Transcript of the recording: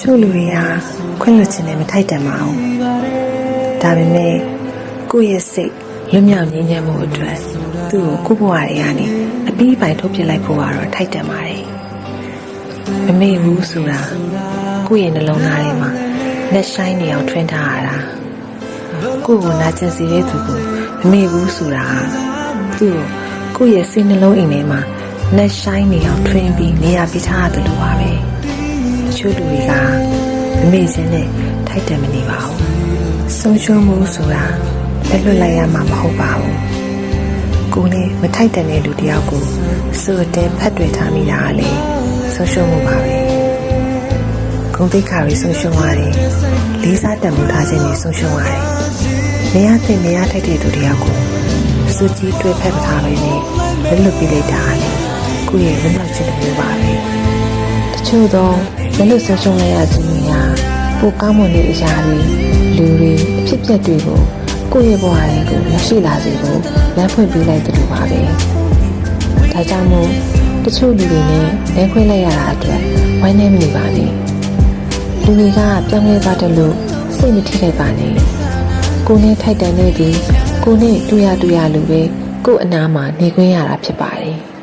ချို့လူတွေကခွင့်လွှတ်ခြင်းနဲ့မထိုက်တန်ပါဘူးဒါပေမဲ့ကိုယ့်ရဲ့စိတ်လွတ်မြောက်ငြိမ်းချမ်းမှုအတွက်သူ့ကိုကိုယ့်ဘဝတွေကနေအပြီးပိုင်ထုတ်ပြလိုက်ဖို့ကတော့ထိုက်တန်ပါတယ်မမေ့ဘူးဆိုတာကိုယ့်ရဲ့နှလုံးသားထဲမှာလက်ဆိုင်နေအောင်ထွန်းထားရတာကိုယ့်ကိုနာကျင်စေတဲ့သူကိုမမေ့ဘူးဆိုတာသူ့ကိုကိုယ့်ရဲ့စိတ်နှလုံးအိမ်ထဲမှာလက်ဆိုင်နေအောင်ထွန်းပြီးနေရာပေးထားရတယ်လို့ပါပဲ တချို့လူတွေကမမေ့ခြင်းနဲ့ထိုက်တယ်မနေပါဘူးဆုံးရှုံးမှုဆိုတာလက်လွတ်လိုက်ရမှာမဟုတ်ပါဘူးကိုယ်နဲ့မထိုက်တန်တဲ့လူတယောက်ကိုစိုးတဲ့ဖတ်တွေ့ထားမိတာကလေဆုံးရှုံးမှုပါပဲဂုဏ်သိက္ခာတွေဆုံးရှုံးရတယ်လေးစားတန်ဖိုးထားခြင်းတွေဆုံးရှုံးရတယ်နေရာတဲ့နေရာထိုက်တဲ့သူတယောက်ကိုစုကြည်တွေ့ဖက်မထားပဲနဲ့လွတ်လွတ်ပြလိုက်တာကလေကိုယ့်ရဲ့လွတ်မြောက်ခြင်းတစ်မျိုးပါပဲတချို့သော မလွတ်ဆုံးရှုံးလိုက်ရခြင်းတွေကပိုကောင်းမွန်တဲ့အရာတွေလူတွေအဖြစ်အပျက်တွေကိုကိုယ့်ရဲ့ဘဝတွေကိုရရှိလာစေဖို့လမ်းဖွင့်ပေးလိုက်တယ်လို့ပါပဲ။ဒါကြောင့်မို့တချို့လူတွေနဲ့လမ်းခွဲလိုက်ရတာအတွက်ဝိုင်းနေမနေပါနဲ့။လူတွေကပြောင်းလဲသွားတယ်လို့စိတ်မထိခိုက်ပါနဲ့။ကိုယ်နဲ့ထိုက်တန်နေပြီးကိုယ်နဲ့တွေ့ရတွေ့ရလူပဲကိုယ့်အနားမှာနေခွင့်ရတာဖြစ်ပါတယ်။